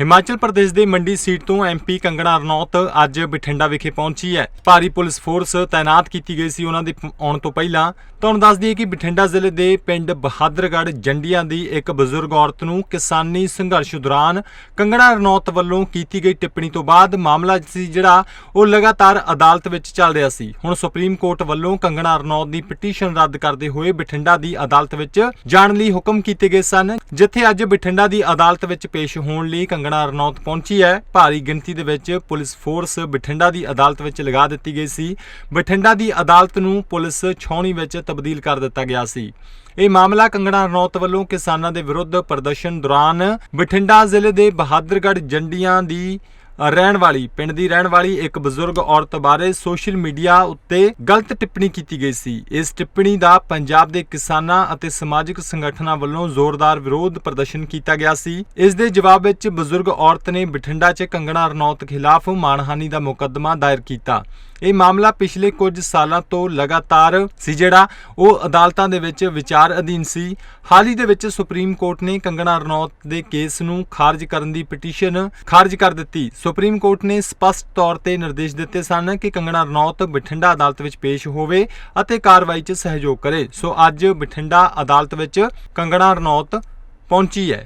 ਹਿਮਾਚਲ ਪ੍ਰਦੇਸ਼ ਦੇ ਮੰਡੀ ਸੀਟ ਤੋਂ ਐਮਪੀ ਕੰਗਣਾ ਰਣੌਤ ਅੱਜ ਬਠਿੰਡਾ ਵਿਖੇ ਪਹੁੰਚੀ ਹੈ। ਭਾਰੀ ਪੁਲਿਸ ਫੋਰਸ ਤਾਇਨਾਤ ਕੀਤੀ ਗਈ ਸੀ ਉਹਨਾਂ ਦੇ ਆਉਣ ਤੋਂ ਪਹਿਲਾਂ। ਤੁਹਾਨੂੰ ਦੱਸ ਦਈਏ ਕਿ ਬਠਿੰਡਾ ਜ਼ਿਲ੍ਹੇ ਦੇ ਪਿੰਡ ਬਹਾਦਰਗੜ੍ਹ ਜੰਡੀਆਂ ਦੀ ਇੱਕ ਬਜ਼ੁਰਗ ਔਰਤ ਨੂੰ ਕਿਸਾਨੀ ਸੰਘਰਸ਼ ਦੌਰਾਨ ਕੰਗਣਾ ਰਣੌਤ ਵੱਲੋਂ ਕੀਤੀ ਗਈ ਟਿੱਪਣੀ ਤੋਂ ਬਾਅਦ ਮਾਮਲਾ ਸੀ ਜਿਹੜਾ ਉਹ ਲਗਾਤਾਰ ਅਦਾਲਤ ਵਿੱਚ ਚੱਲ ਰਿਹਾ ਸੀ। ਹੁਣ ਸੁਪਰੀਮ ਕੋਰਟ ਵੱਲੋਂ ਕੰਗਣਾ ਰਣੌਤ ਦੀ ਪਟੀਸ਼ਨ ਰੱਦ ਕਰਦੇ ਹੋਏ ਬਠਿੰਡਾ ਦੀ ਅਦਾਲਤ ਵਿੱਚ ਜਾਣ ਲਈ ਹੁਕਮ ਕੀਤੇ ਗਏ ਸਨ, ਜਿੱਥੇ ਅੱਜ ਬਠਿੰਡਾ ਦੀ ਅਦਾਲਤ ਵਿੱਚ ਪੇਸ਼ ਹੋਣ ਲਈ ਕੰਗਣਾ ਰਣੌਤ ਪਹੁੰਚੀ ਹੈ। ਭਾਰੀ ਗਿਣਤੀ ਦੇ ਵਿੱਚ ਪੁਲਿਸ ਫੋਰਸ ਬਠਿੰਡਾ ਦੀ ਅਦਾਲਤ ਵਿੱਚ ਲਗਾ ਦਿੱਤੀ ਗਈ ਸੀ। ਬਠਿੰਡਾ ਦੀ ਅਦਾਲਤ ਨੂੰ ਪੁਲਿਸ ਛਾਉਣੀ ਵਿੱਚ ਤਬਦੀਲ ਕਰ ਦਿੱਤਾ ਗਿਆ ਸੀ। ਇਹ ਮਾਮਲਾ ਕੰਗਣਾ ਰਣੌਤ ਵੱਲੋਂ ਕਿਸਾਨਾਂ ਦੇ ਵਿਰੁੱਧ ਪ੍ਰਦਰਸ਼ਨ ਦੌਰਾਨ ਬਠਿੰਡਾ ਜ਼ਿਲ੍ਹੇ ਦੇ ਬਹਾਦਰਗੜ੍ਹ ਜੰਡੀਆਂ ਦੀ ਰਹਿਣ ਵਾਲੀ, ਪਿੰਡ ਦੀ ਰਹਿਣ ਵਾਲੀ ਇੱਕ ਬਜ਼ੁਰਗ ਔਰਤ ਬਾਰੇ ਸੋਸ਼ਲ ਮੀਡੀਆ ਉੱਤੇ ਗਲਤ ਟਿੱਪਣੀ ਕੀਤੀ ਗਈ ਸੀ। ਇਸ ਟਿੱਪਣੀ ਦਾ ਪੰਜਾਬ ਦੇ ਕਿਸਾਨਾਂ ਅਤੇ ਸਮਾਜਿਕ ਸੰਗਠਨਾਂ ਵੱਲੋਂ ਜ਼ੋਰਦਾਰ ਵਿਰੋਧ ਪ੍ਰਦਰਸ਼ਨ ਕੀਤਾ ਗਿਆ ਸੀ। ਇਸ ਦੇ ਜਵਾਬ ਵਿੱਚ ਬਜ਼ੁਰਗ ਔਰਤ ਨੇ ਬਠਿੰਡਾ 'ਚ ਕੰਗਣਾ ਰਣੌਤ ਖਿਲਾਫ ਮਾਣਹਾਨੀ ਦਾ ਮੁਕੱਦਮਾ ਦਾਇਰ ਕੀਤਾ। ਇਹ ਮਾਮਲਾ ਪਿਛਲੇ ਕੁਝ ਸਾਲਾਂ ਤੋਂ ਲਗਾਤਾਰ ਸੀ ਜਿਹੜਾ ਉਹ ਅਦਾਲਤਾਂ ਦੇ ਵਿੱਚ ਵਿਚਾਰ ਅਧੀਨ ਸੀ। ਹਾਲ ਹੀ ਦੇ ਵਿੱਚ ਸੁਪਰੀਮ ਕੋਰਟ ਨੇ ਕੰਗਣਾ ਰਣੌਤ ਦੇ ਕੇਸ ਨੂੰ ਖਾਰਜ ਕਰਨ ਦੀ ਪਟੀਸ਼ਨ ਖਾਰਜ ਕਰ ਦਿੱਤੀ। ਸੁਪਰੀਮ ਕੋਰਟ ਨੇ ਸਪਸ਼ਟ ਤੌਰ ਤੇ ਨਿਰਦੇਸ਼ ਦਿੱਤੇ ਸਨ ਕਿ ਕੰਗਣਾ ਰਣੌਤ ਬਠਿੰਡਾ ਅਦਾਲਤ ਵਿੱਚ ਪੇਸ਼ ਹੋਵੇ ਅਤੇ ਕਾਰਵਾਈ 'ਚ ਸਹਿਯੋਗ ਕਰੇ। ਸੋ ਅੱਜ ਬਠਿੰਡਾ ਅਦਾਲਤ ਵਿੱਚ ਕੰਗਣਾ ਰਣੌਤ ਪਹੁੰਚੀ ਹੈ।